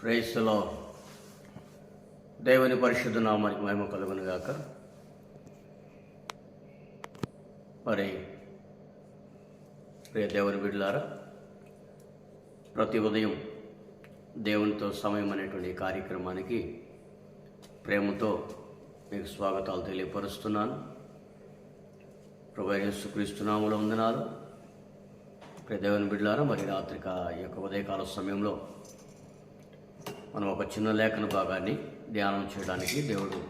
క్రైస్తలో దేవుని పరిశుద్ధ నామానికి మహిమ కలుగును గాక. మరి ప్రియ దేవుని బిడ్డలారా ప్రతి ఉదయం దేవునితో సమయం అనేటువంటి కార్యక్రమానికి ప్రేమతో మీకు స్వాగతాలు తెలియపరుస్తున్నాను. ప్రభు యేసుక్రీస్తునాములో వందనాలు. ప్రియ దేవుని బిడ్డలారా మరి రాత్రిక ఈ యొక్క ఉదయకాల సమయంలో మనం ఒక చిన్న లేఖన భాగాన్ని ధ్యానం చేయడానికి దేవుడు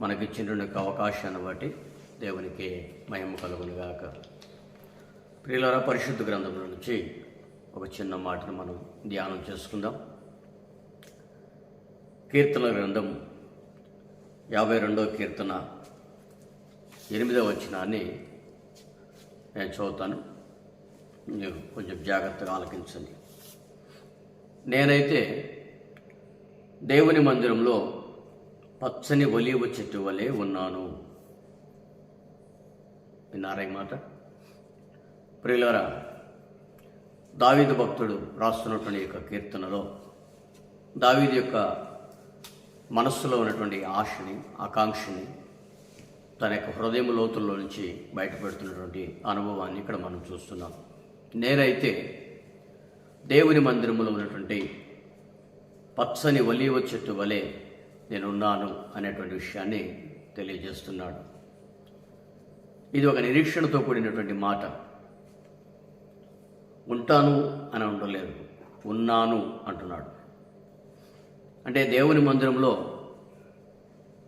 మనకిచ్చినటువంటి అవకాశాన్ని బట్టి దేవునికి మహిమ కలుగునుగాక ప్రియులరా పరిశుద్ధ గ్రంథం నుంచి ఒక చిన్న మాటను మనం ధ్యానం చేసుకుందాం. కీర్తన గ్రంథం యాభై రెండో కీర్తన ఎనిమిదవ వచనాన్ని నేను చదువుతాను. కొంచెం జాగ్రత్తగా ఆలకించండి. నేనైతే దేవుని మందిరంలో పచ్చని ఒలివ చెట్టు వలె ఉన్నాను. విన్నారా ఈ మాట? ప్రియులారా దావీదు భక్తుడు రాస్తున్నటువంటి యొక్క కీర్తనలో దావీదు యొక్క మనస్సులో ఉన్నటువంటి ఆశని ఆకాంక్షని తన యొక్క హృదయం లోతుల్లో నుంచి బయటపెడుతున్నటువంటి అనుభవాన్ని ఇక్కడ మనం చూస్తున్నాం. నేనైతే దేవుని మందిరంలో ఉన్నటువంటి పచ్చని ఒలీవ చెట్టు వలె నేనున్నాను అనేటువంటి విషయాన్ని తెలియజేస్తున్నాడు. ఇది ఒక నిరీక్షణతో కూడినటువంటి మాట. ఉంటాను అని ఉండలేదు ఉన్నాను అంటున్నాడు. అంటే దేవుని మందిరంలో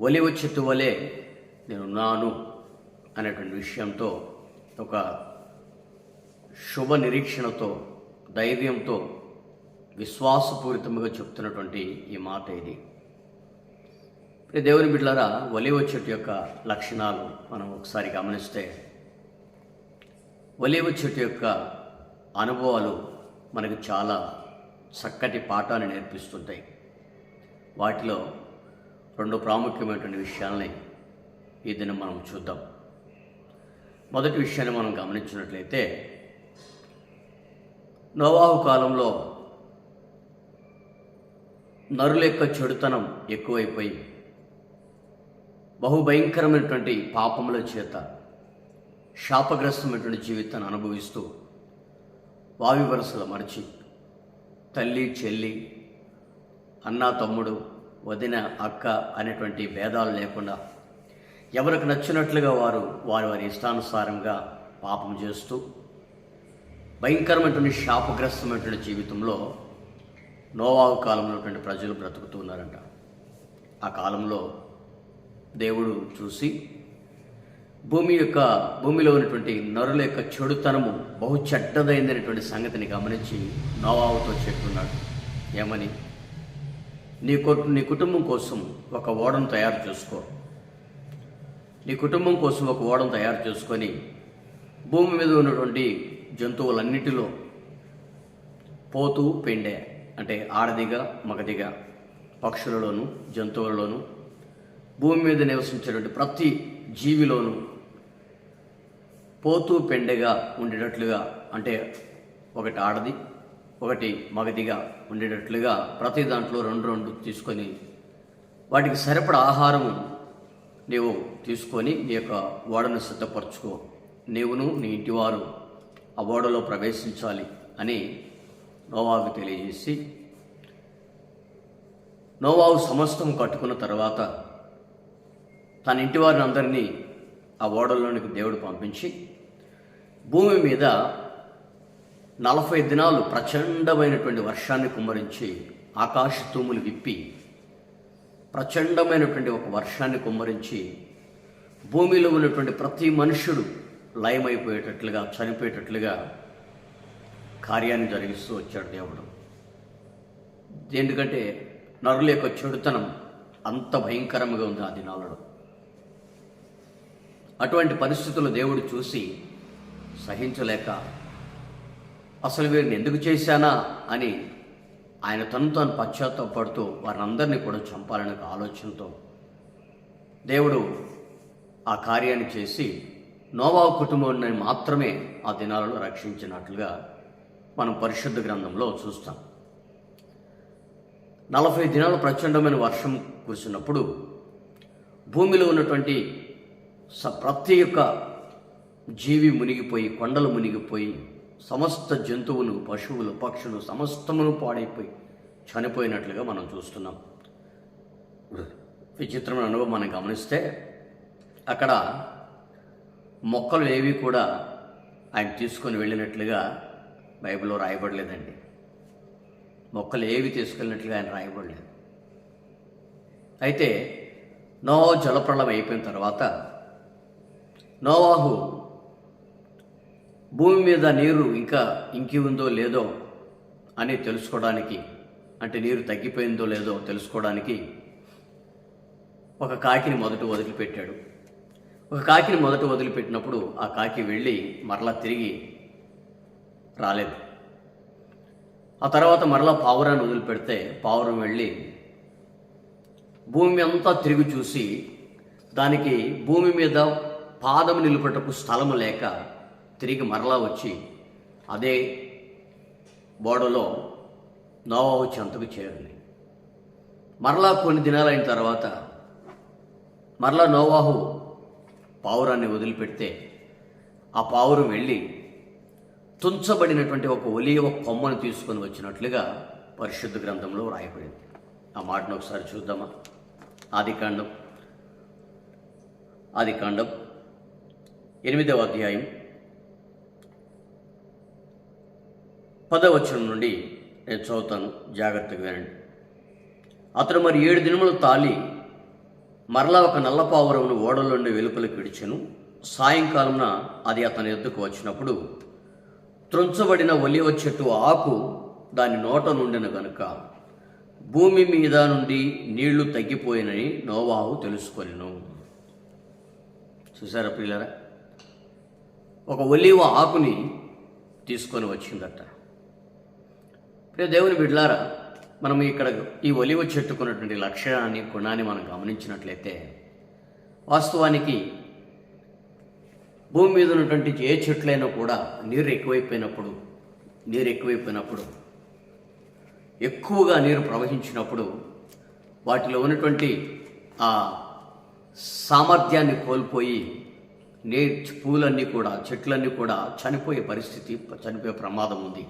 ఒలివ చెట్టు వలె నేనున్నాను అనేటువంటి విషయంతో ఒక శుభ నిరీక్షణతో ధైర్యంతో విశ్వాసపూరితంగా చెప్తున్నటువంటి ఈ మాట ఇది. ఇప్పుడు దేవుని బిడ్డలారా ఒలివ చెట్టు యొక్క లక్షణాలు మనం ఒకసారి గమనిస్తే ఒలివ చెట్టు యొక్క అనుభవాలు మనకు చాలా చక్కటి పాఠాన్ని నేర్పిస్తుంటాయి. వాటిలో రెండు ప్రాముఖ్యమైనటువంటి విషయాల్ని ఈ దినం మనం చూద్దాం. మొదటి విషయాన్ని మనం గమనించినట్లయితే నోవాహు కాలంలో నరుల యొక్క చెడుతనం ఎక్కువైపోయి బహుభయంకరమైనటువంటి పాపముల చేత శాపగ్రస్తమైనటువంటి జీవితాన్ని అనుభవిస్తూ వావి వరుసలు మరిచి తల్లి చెల్లి అన్న తమ్ముడు వదిన అక్క అనేటువంటి భేదాలు లేకుండా ఎవరికి నచ్చినట్లుగా వారు వారి వారి ఇష్టానుసారంగా పాపం చేస్తూ భయంకరమైనటువంటి శాపగ్రస్తమైనటువంటి జీవితంలో నోవాహు కాలంలో ఉన్నటువంటి ప్రజలు బ్రతుకుతూ ఉన్నారంట. ఆ కాలంలో దేవుడు చూసి భూమి యొక్క భూమిలో ఉన్నటువంటి నరుల యొక్క చెడుతనము బహు చెడ్డదైందనేటువంటి సంగతిని గమనించి నోవావుతో చెప్తున్నాడు. ఏమని? నీ నీ కుటుంబం కోసం ఒక ఓడను తయారు చేసుకో. నీ కుటుంబం కోసం ఒక ఓడను తయారు చేసుకొని భూమి మీద ఉన్నటువంటి జంతువులన్నిటిలో పోతూ పెండే. అంటే ఆడదిగా మగదిగా పక్షులలోను జంతువులలోను భూమి మీద నివసించేటువంటి ప్రతి జీవిలోను పోతూ పెండెగా ఉండేటట్లుగా అంటే ఒకటి ఆడది ఒకటి మగదిగా ఉండేటట్లుగా ప్రతి దాంట్లో రెండు రెండు తీసుకొని వాటికి సరిపడ ఆహారము నీవు తీసుకొని నీ యొక్క ఓడను సిద్ధపరచుకో. నీవును నీ ఇంటివారు ఆ ఓడలో ప్రవేశించాలి అని నోవాకు తెలియజేసి నోవావు సమస్తం కట్టుకున్న తర్వాత తన ఇంటి వారిని అందరినీ ఆ ఓడల్లోనికి దేవుడు పంపించి భూమి మీద నలభై దినాలు ప్రచండమైనటువంటి వర్షాన్ని కుమ్మరించి ఆకాశ తూములు విప్పి ప్రచండమైనటువంటి ఒక వర్షాన్ని కుమ్మరించి భూమిలో ఉన్నటువంటి ప్రతి మనుషుడు లయమైపోయేటట్లుగా చనిపోయేటట్లుగా కార్యాన్ని జరిగిస్తూ వచ్చాడు దేవుడు. ఎందుకంటే నరుల యొక్క చెడుతనం అంత భయంకరంగా ఉంది ఆ దినాలలో. అటువంటి పరిస్థితులు దేవుడు చూసి సహించలేక అసలు వీరిని ఎందుకు చేశానా అని ఆయన తను తాను పశ్చాత్తాపడుతూ వారందరినీ కూడా చంపాలనే ఒక ఆలోచనతో దేవుడు ఆ కార్యాన్ని చేసి నోవా కుటుంబాన్ని మాత్రమే ఆ దినాలలో రక్షించినట్లుగా మనం పరిశుద్ధ గ్రంథంలో చూస్తాం. నలభై దినాల ప్రచండమైన వర్షం కురిసినప్పుడు భూమిలో ఉన్నటువంటి స ప్రతి ఒక్క జీవి మునిగిపోయి కొండలు మునిగిపోయి సమస్త జంతువులు పశువులు పక్షులు సమస్తమును పాడైపోయి చనిపోయినట్లుగా మనం చూస్తున్నాం. విచిత్రమైన అనుభవం మనం గమనిస్తే అక్కడ మొక్కలు ఏవి కూడా ఆయన తీసుకొని వెళ్ళినట్లుగా బైబిల్లో రాయబడలేదండి. మొక్కలు ఏవి తీసుకెళ్ళినట్లుగా ఆయన రాయబడలేదు. అయితే నో జలప్రళయం అయిపోయిన తర్వాత నోవాహు భూమి మీద నీరు ఇంకా ఇంకి ఉందో లేదో అని తెలుసుకోవడానికి అంటే నీరు తగ్గిపోయిందో లేదో తెలుసుకోవడానికి ఒక కాకిని మొదట వదిలిపెట్టాడు. ఒక కాకిని మొదట వదిలిపెట్టినప్పుడు ఆ కాకి వెళ్ళి మరలా తిరిగి రాలేదు. ఆ తర్వాత మరలా పావురాన్ని వదిలిపెడితే పావురం వెళ్ళి భూమి అంతా తిరిగి చూసి దానికి భూమి మీద పాదం నిలుపుటకు స్థలము లేక తిరిగి మరలా వచ్చి అదే బోడలో నోవాహు చెంతకు చేరింది. మరలా కొన్ని దినాలైన తర్వాత మరలా నోవాహు పావురాన్ని వదిలిపెడితే ఆ పావురం వెళ్ళి తుంచబడినటువంటి ఒక ఒలియవ కొమ్మను తీసుకొని వచ్చినట్లుగా పరిశుద్ధ గ్రంథంలో రాయబడింది ఆ మాటను ఒకసారి చూద్దామా? ఆదికాండం ఆదికాండం ఎనిమిదవ అధ్యాయం. పదవచనం నుండి నేను చదువుతాను. జాగ్రత్తగా వినండి. అతను మరి ఏడు దినములు తాలి మరలా ఒక నల్ల ఓడలోండి ఓడల నుండి వెలుపలికి విడిచెను. సాయంకాలమున అది అతని ఎద్దుకు వచ్చినప్పుడు త్రొంచబడిన ఒలివ చెట్టు ఆకు దాని నోట నుండిన గనుక. భూమి మీద నుండి నీళ్ళు తగ్గిపోయినని నోవాహు తెలుసుకొనిను. చూసారా పిల్లరా ఒక ఒలివ ఆకుని తీసుకొని వచ్చిందట. ప్రియ దేవుని బిడ్లారా మనం ఇక్కడ ఈ ఒలివ చెట్టుకున్నటువంటి లక్షణాన్ని గుణాన్ని మనం గమనించినట్లయితే వాస్తవానికి భూమి మీద ఉన్నటువంటి ఏ చెట్లైనా కూడా నీరు ఎక్కువైపోయినప్పుడు నీరు ఎక్కువైపోయినప్పుడు ఎక్కువగా నీరు ప్రవహించినప్పుడు వాటిలో ఉన్నటువంటి ఆ సామర్థ్యాన్ని కోల్పోయి నే పూలన్నీ కూడా చెట్లన్నీ కూడా చనిపోయే పరిస్థితి చనిపోయే ప్రమాదం ఉంది.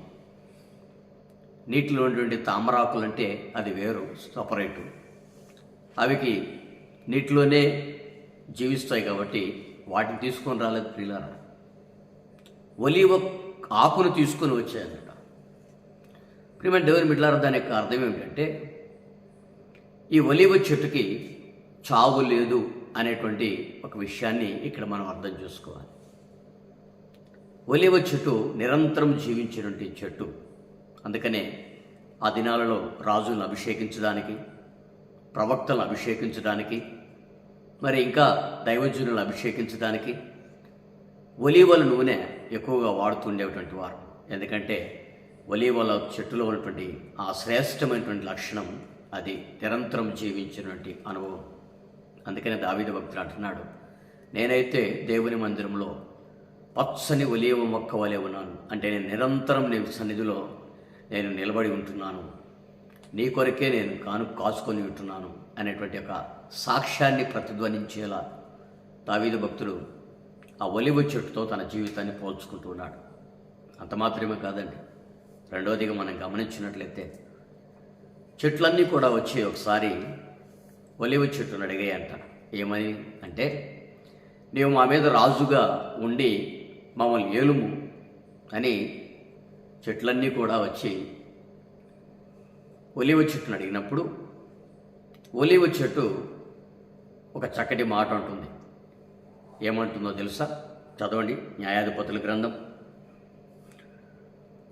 నీటిలో ఉన్నటువంటి తామరాకులు అంటే అది వేరు సపరేటు. అవికి నీటిలోనే జీవిస్తాయి కాబట్టి వాటిని తీసుకొని రాలేదు ప్రియులారా. ఒలివ ఆకును తీసుకొని వచ్చాయన్నట ప్రియమైన దేవుని మిడ్లారా దాని యొక్క అర్థం ఏమిటంటే ఈ ఒలివ చెట్టుకి చావు లేదు అనేటువంటి ఒక విషయాన్ని ఇక్కడ మనం అర్థం చేసుకోవాలి. ఒలివ చెట్టు నిరంతరం జీవించినటువంటి చెట్టు. అందుకనే ఆ దినాలలో రాజులను అభిషేకించడానికి ప్రవక్తలను అభిషేకించడానికి మరి ఇంకా దైవజనులను అభిషేకించడానికి ఒలీవల నూనె ఎక్కువగా వాడుతుండేటువంటి వారు. ఎందుకంటే ఒలీవల చెట్టులో ఉన్నటువంటి ఆ శ్రేష్టమైనటువంటి లక్షణం అది నిరంతరం జీవించినటువంటి అనుభవం. అందుకనే దావిద భక్తులు అంటున్నాడు నేనైతే దేవుని మందిరంలో పచ్చని ఒలీవ మొక్క వలె ఉన్నాను. అంటే నేను నిరంతరం నీ సన్నిధిలో నేను నిలబడి ఉంటున్నాను. నీ కొరకే నేను కాను కాచుకొని ఉంటున్నాను అనేటువంటి ఒక సాక్ష్యాన్ని ప్రతిధ్వనించేలా తావీదు భక్తుడు ఆ ఒలివ చెట్టుతో తన జీవితాన్ని పోల్చుకుంటున్నాడు అంత మాత్రమే కాదండి. రెండవదిగా మనం గమనించినట్లయితే చెట్లన్నీ కూడా వచ్చి ఒకసారి ఒలివ చెట్టును అడిగాయంట. ఏమని అంటే నీవు మా మీద రాజుగా ఉండి మమ్మల్ని ఏలుము అని చెట్లన్నీ కూడా వచ్చి ఒలివ చెట్టును అడిగినప్పుడు ఒలివ చెట్టు ఒక చక్కటి మాట ఉంటుంది ఏమంటుందో తెలుసా? చదవండి. న్యాయాధిపతుల గ్రంథం.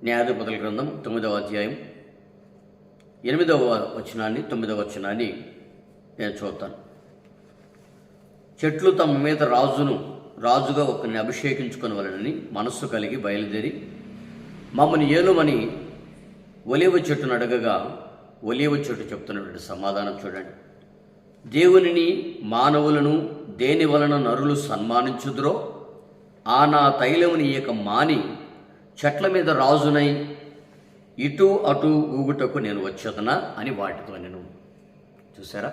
న్యాయాధిపతుల గ్రంథం తొమ్మిదవ అధ్యాయం. ఎనిమిదవ వచనాన్ని తొమ్మిదవ వచనాన్ని నేను చూస్తాను చెట్లు తమ మీద రాజును రాజుగా ఒకరిని అభిషేకించుకొనవలనని మనస్సు కలిగి బయలుదేరి మమ్మల్ని ఏలుమని ఒలివ చెట్టును అడగగా ఒలివ చెట్టు చెప్తున్నటువంటి సమాధానం చూడండి. దేవునిని మానవులను దేని వలన నరులు సన్మానించుదురో ఆ నా తైలముని ఇక మాని చెట్ల మీద రాజునై ఇటు అటు ఊగుటకు నేను వచ్చేదనా అని వాటితో నేను చూసారా?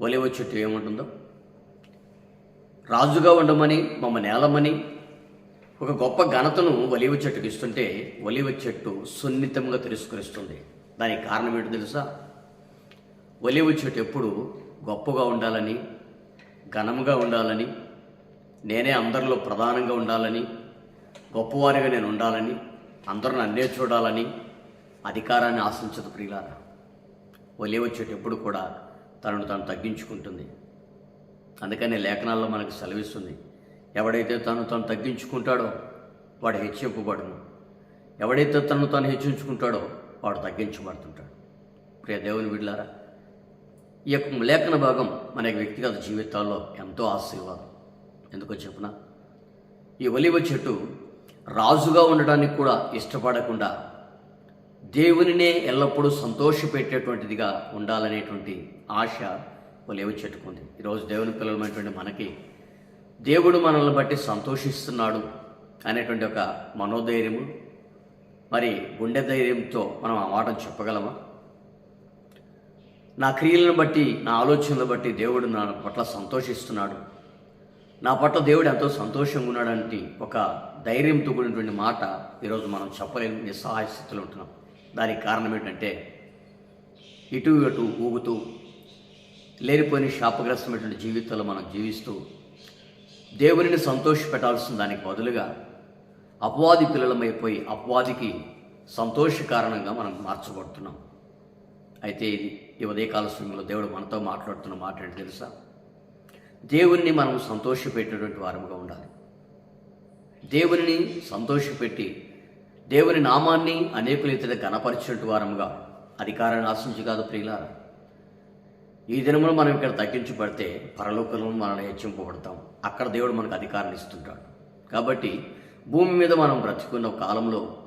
ఒలివ చెట్టు ఏముంటుందో? రాజుగా ఉండమని మమ్మల్ని నేలమని ఒక గొప్ప ఘనతను ఒలివ చెట్టుకి ఇస్తుంటే ఒలివ చెట్టు సున్నితంగా తిరస్కరిస్తుంది. దానికి కారణం ఏంటో తెలుసా? ఒలివ చెట్టు ఎప్పుడు గొప్పగా ఉండాలని ఘనముగా ఉండాలని నేనే అందరిలో ప్రధానంగా ఉండాలని గొప్పవారిగా నేను ఉండాలని అందరూ నన్నే చూడాలని అధికారాన్ని ఆశించదు ప్రియులారా. ఒలి వచ్చేటప్పుడు కూడా తనను తాను తగ్గించుకుంటుంది. అందుకనే లేఖనాల్లో మనకు సెలవిస్తుంది ఎవడైతే తను తను తగ్గించుకుంటాడో వాడు హెచ్చింపబడును. ఎవడైతే తను తను హెచ్చించుకుంటాడో వాడు తగ్గించబడుతుంటాడు. ప్రియ దేవుని విడలారా ఈ యొక్క లేఖన భాగం మన యొక్క వ్యక్తిగత జీవితాల్లో ఎంతో ఆశీర్వాదం. ఎందుకో చెప్పున ఈ ఒలివ చెట్టు రాజుగా ఉండడానికి కూడా ఇష్టపడకుండా దేవునినే ఎల్లప్పుడూ సంతోషపెట్టేటువంటిదిగా ఉండాలనేటువంటి ఆశ ఒలివ చెట్టుకుంది ఈరోజు దేవుని పిల్లలమైనటువంటి మనకి దేవుడు మనల్ని బట్టి సంతోషిస్తున్నాడు అనేటువంటి ఒక మనోధైర్యము మరి గుండె ధైర్యంతో మనం ఆ మాట చెప్పగలమా? నా క్రియలను బట్టి నా ఆలోచనలు బట్టి దేవుడు నా పట్ల సంతోషిస్తున్నాడు. నా పట్ల దేవుడు ఎంతో సంతోషంగా ఉన్నాడంటే ఒక ధైర్యంతో కూడినటువంటి మాట ఈరోజు మనం చెప్పలేని నిస్సహాయ స్థితిలో ఉంటున్నాం. దానికి కారణం ఏంటంటే ఇటు అటు ఊగుతూ లేనిపోయిన శాపగ్రస్తమైనటువంటి జీవితంలో మనం జీవిస్తూ దేవునిని సంతోషపెట్టాల్సిన దానికి బదులుగా అపవాది పిల్లలమైపోయి అపవాదికి సంతోష కారణంగా మనం మార్చబడుతున్నాం. అయితే ఈ ఉదయకాల సమయంలో దేవుడు మనతో మాట్లాడుతున్న మాట అంటే తెలుసా? దేవుణ్ణి మనం సంతోషపెట్టేటువంటి వారముగా ఉండాలి. దేవుని సంతోషపెట్టి దేవుని నామాన్ని అనేకుల ఇతర గణపరిచినట్టు వారముగా అధికారాన్ని ఆశించి కాదు ప్రియులారా. ఈ దినమును మనం ఇక్కడ తగ్గించబడితే పరలోకంలో మనం హెచ్చింపబడతాం. అక్కడ దేవుడు మనకు అధికారాన్ని ఇస్తుంటాడు. కాబట్టి భూమి మీద మనం బ్రతుకున్న కాలంలో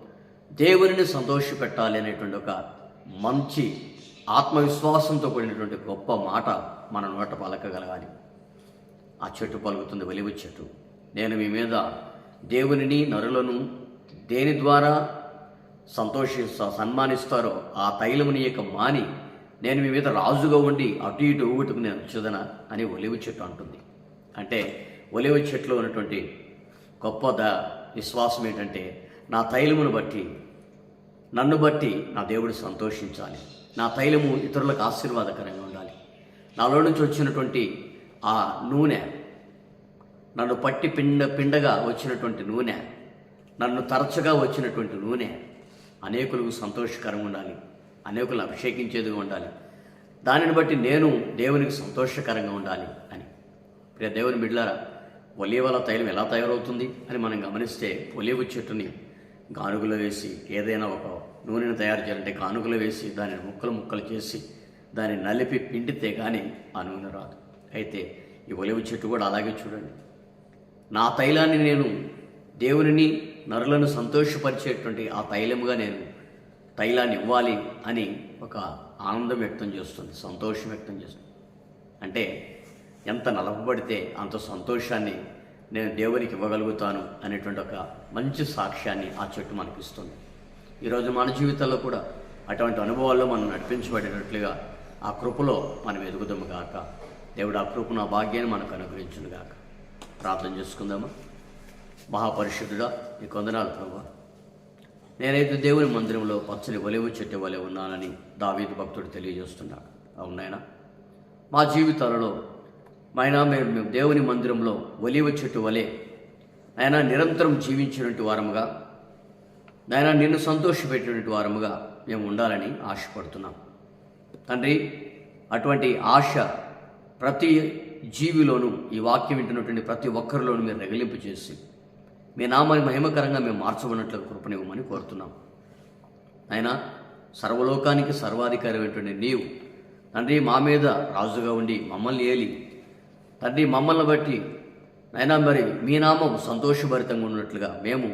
దేవునిని సంతోషపెట్టాలి అనేటువంటి ఒక మంచి ఆత్మవిశ్వాసంతో కూడినటువంటి గొప్ప మాట మన నోట పలకగలగాలి. ఆ చెట్టు పలుకుతుంది ఒలివ చెట్టు. నేను మీ మీద దేవునిని నరులను దేని ద్వారా సంతోషి సన్మానిస్తారో ఆ తైలముని యొక్క మాని నేను మీ మీద రాజుగా ఉండి అటు ఇటు ఊగుటకు నేను వచ్చేదనా అని ఒలివ చెట్టు అంటుంది. అంటే ఒలివ చెట్టులో ఉన్నటువంటి గొప్ప ద విశ్వాసం ఏంటంటే నా తైలమును బట్టి నన్ను బట్టి నా దేవుడు సంతోషించాలి. నా తైలము ఇతరులకు ఆశీర్వాదకరంగా ఉండాలి. నాలో నుంచి వచ్చినటువంటి ఆ నూనె నన్ను పట్టి పిండ పిండగా వచ్చినటువంటి నూనె నన్ను తరచుగా వచ్చినటువంటి నూనె అనేకులకు సంతోషకరంగా ఉండాలి. అనేకులు అభిషేకించేదిగా ఉండాలి. దానిని బట్టి నేను దేవునికి సంతోషకరంగా ఉండాలి అని. ప్రియ దేవుని బిడ్డల ఒలీవల తైలం ఎలా తయారవుతుంది అని మనం గమనిస్తే ఒలీవ చెట్టుని గానుగులో వేసి ఏదైనా ఒక నూనెను తయారు చేయాలంటే గానుగులో వేసి దానిని ముక్కలు ముక్కలు చేసి దాన్ని నలిపి పిండితే కానీ ఆ నూనె రాదు. అయితే ఈ ఒలివ చెట్టు కూడా అలాగే చూడండి. నా తైలాన్ని నేను దేవునిని నరులను సంతోషపరిచేటువంటి ఆ తైలముగా నేను తైలాన్ని ఇవ్వాలి అని ఒక ఆనందం వ్యక్తం చేస్తుంది సంతోషం వ్యక్తం చేస్తుంది. అంటే ఎంత నలపబడితే అంత సంతోషాన్ని నేను దేవునికి ఇవ్వగలుగుతాను అనేటువంటి ఒక మంచి సాక్ష్యాన్ని ఆ చెట్టు మనకి ఇస్తుంది ఈరోజు మన జీవితంలో కూడా అటువంటి అనుభవాల్లో మనం నడిపించబడేటట్లుగా ఆ కృపలో మనం ఎదుగుదాము గాక. దేవుడు ఆ కృపను ఆ భాగ్యాన్ని మనకు అనుగ్రహించును గాక. ప్రార్థన చేసుకుందామా? మహాపరిశుద్ధుడా నీ కొందనాలు ప్రభా. నేనైతే దేవుని మందిరంలో పచ్చని ఒలివ చెట్టు వలె ఉన్నానని దావీదు భక్తుడు తెలియజేస్తున్నాడు. అవునాయన మా జీవితాలలో ఆయన మేము దేవుని మందిరంలో ఒలివ చెట్టు వలె ఆయన నిరంతరం జీవించినటువంటి వారముగా నాయన నిన్ను సంతోషపెట్టినటువంటి వారముగా మేము ఉండాలని ఆశపడుతున్నాం. తండ్రి అటువంటి ఆశ ప్రతి జీవిలోనూ ఈ వాక్యం వింటున్నటువంటి ప్రతి ఒక్కరిలోనూ మీరు రగిలింపు చేసి మీ నామాన్ని మహిమకరంగా మేము మార్చబడినట్లు కృపనివ్వమని కోరుతున్నాం. ఆయన సర్వలోకానికి సర్వాధికారమైనటువంటి నీవు తండ్రి మా మీద రాజుగా ఉండి మమ్మల్ని ఏలి తండ్రి మమ్మల్ని బట్టి. అయినా మరి మీ నామం సంతోషభరితంగా ఉన్నట్లుగా మేము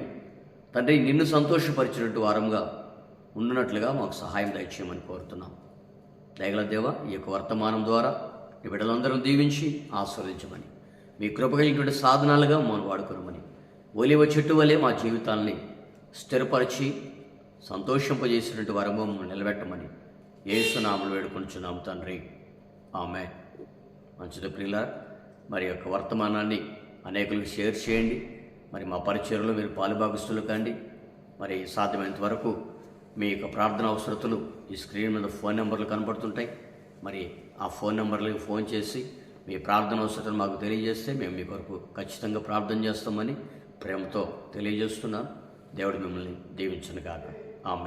తండ్రి నిన్ను సంతోషపరిచినట్టు వారంగా ఉన్నట్లుగా మాకు సహాయం దయచేయమని కోరుతున్నాం. దయగల దేవ ఈ యొక్క వర్తమానం ద్వారా ఈ బిడ్డలందరూ దీవించి ఆస్వాదించమని మీ కృపగలిగినటువంటి సాధనాలుగా మనం వాడుకోమని ఒలివ చెట్టు వలె మా జీవితాల్ని స్థిరపరిచి సంతోషింపజేసినటువంటి వరము నిలబెట్టమని ఏసునామలు వేడుకొంచున్నాం తండ్రి. ఆమె మంచిది ప్రియుల మరి యొక్క వర్తమానాన్ని అనేకులకు షేర్ చేయండి. మరి మా పరిచయలో మీరు పాలుభాగస్తులు కండి. మరి సాధ్యమైనంత వరకు మీ యొక్క ప్రార్థన అవసరతలు ఈ స్క్రీన్ మీద ఫోన్ నెంబర్లు కనబడుతుంటాయి మరి ఆ ఫోన్ నెంబర్లకు ఫోన్ చేసి మీ ప్రార్థన అవసరతను మాకు తెలియజేస్తే మేము మీ కొరకు ఖచ్చితంగా ప్రార్థన చేస్తామని ప్రేమతో తెలియజేస్తున్నాను. దేవుడు మిమ్మల్ని దీవించను కాక ఆమె